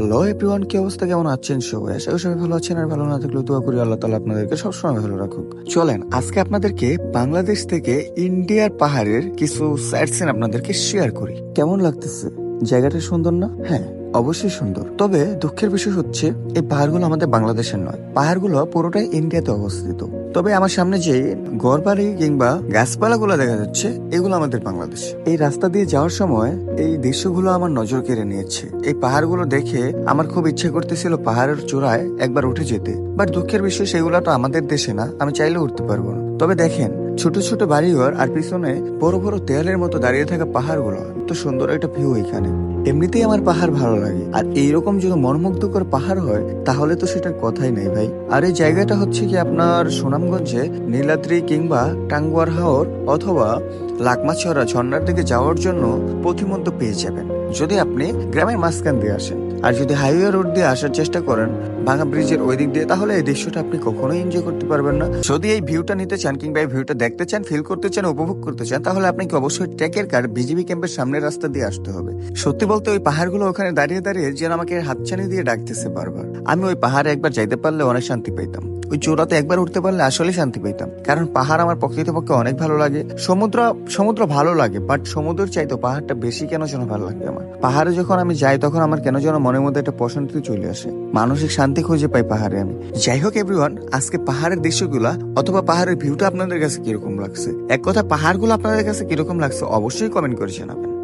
Hello everyone, কি অবস্থা? কেমন আছেন সবাই? আশা করি সবাই ভালো আছেন। আর ভালো না থাকলে দোয়া করি আল্লাহ তালা আপনাদেরকে সবসময় ভালো রাখুক। চলেন, আজকে আপনাদেরকে বাংলাদেশ থেকে ইন্ডিয়ার পাহাড়ের কিছু সাইট সিন আপনাদেরকে শেয়ার করি। কেমন লাগতেছে? জায়গাটা সুন্দর না? হ্যাঁ অবশ্যই সুন্দর। তবে দুঃখের বিষয় হচ্ছে, এই পাহাড়গুলো আমাদের বাংলাদেশের নয়। পাহাড়গুলো পুরোটাই ইন্ডিয়াতে অবস্থিত। তবে আমার সামনে যে ঘরবাড়ি কিংবা গাছপালাগুলো দেখা যাচ্ছে, এগুলো আমাদের বাংলাদেশ। এই রাস্তা দিয়ে যাওয়ার সময় এই দৃশ্যগুলো আমার নজর কেড়ে নিয়েছে। এই পাহাড়গুলো দেখে আমার খুব ইচ্ছে করতেছিল পাহাড়ের চূড়ায় একবার উঠে যেতে। বাট দুঃখের বিষয়, সেগুলো তো আমাদের দেশে না, আমি চাইলে উঠতে পারব না। তবে দেখেন ছোট ছোট বাড়িঘর আর পিছনে বড় বড় দেয়ালের মতো দাঁড়িয়ে থাকা পাহাড়গুলো তো সুন্দর একটা ভিউ এখানে। এমনিতেই আমার পাহাড় ভালো লাগে। আর এইরকম যদি মনমুগ্ধকর পাহাড় হয়, তাহলে তো সেটার কথাই নেই ভাই। আর এই জায়গাটা হচ্ছে কি আপনার সুনামগঞ্জে নীলাদ্রি কিংবা টাঙ্গুয়ার হাওর অথবা লাকমাছড়া ঝর্ণার দিকে যাওয়ার জন্য পথিমধ্য পেয়ে যাবেন। যদি আপনি গ্রামের মাঝখান দিয়ে আসেন। আর যদি হাইওয়ে রোড দিয়ে আসার চেষ্টা করেন, ভাঙা ব্রিজের ওই দিক দিয়ে, তাহলে এই দৃশ্যটা আপনি কখনোই এনজয় করতে পারবেন না। যদি এই ভিউটা নিতে চান কিংবা এই ভিউটা দেখতে চান ফিল করতে চান, উপভোগ করতে চান, তাহলে আপনাকে অবশ্যই ট্রেকের কার বিজিবি ক্যাম্পের সামনের রাস্তা দিয়ে আসতে হবে। সত্যি বলতে ওই পাহাড়গুলো ওখানে দাঁড়িয়ে দাঁড়িয়ে যেন আমাকে হাতছানি দিয়ে ডাকতেছে বারবার। আমি ওই পাহাড়ে একবার যাইতে পারলে অনেক শান্তি পাইতাম। ওই চূড়াতে একবার উঠতে পারলে আসলে শান্তি পেতাম কারণ পাহাড় আমার প্রকৃতপক্ষে অনেক ভালো লাগে। সমুদ্র সমুদ্র ভালো লাগে বাট সমুদ্রের চাইতো পাহাড়টা বেশি কেন যেন ভালো লাগে আমার? পাহাড়ে যখন আমি যাই, তখন আমার কেন যেন মনের মধ্যে একটা প্রশান্তি চলে আসে। মানসিক শান্তি খুঁজে পাই পাহাড়ে আমি। যাই হোক এভরিওয়ান আজকে পাহাড়ের দৃশ্যগুলা অথবা পাহাড়ের ভিউটা আপনাদের কাছে কীরকম লাগছে? এক কথা, পাহাড়গুলো আপনাদের কাছে কীরকম লাগছে, অবশ্যই কমেন্ট করে জানাবেন।